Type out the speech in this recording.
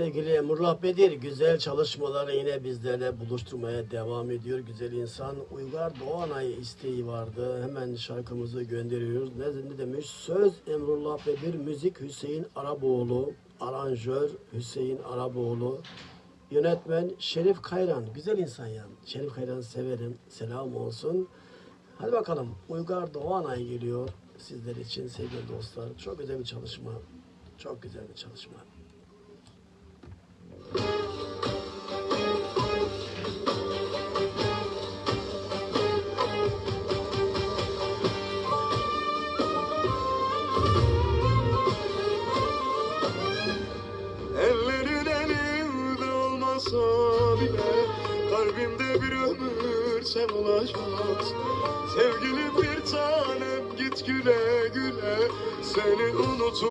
sevgili Emrullah Bedir güzel çalışmaları yine bizlerle buluşturmaya devam ediyor. Güzel insan Uygar Doğanay isteği vardı. Hemen şarkımızı gönderiyoruz. Ne, demiş? Söz Emrullah Bedir, müzik Hüseyin Araboğlu, aranjör Hüseyin Araboğlu, yönetmen Şerif Kayran. Güzel insan ya. Şerif Kayran'ı severim. Selam olsun. Hadi bakalım. Uygar Doğanay geliyor sizler için sevgili dostlar. Çok güzel bir çalışma. Çok güzel bir çalışma. Bile Kalbimde bir ömür sen olacaksın Sevgilim bir tanem git güle güle. Seni unutup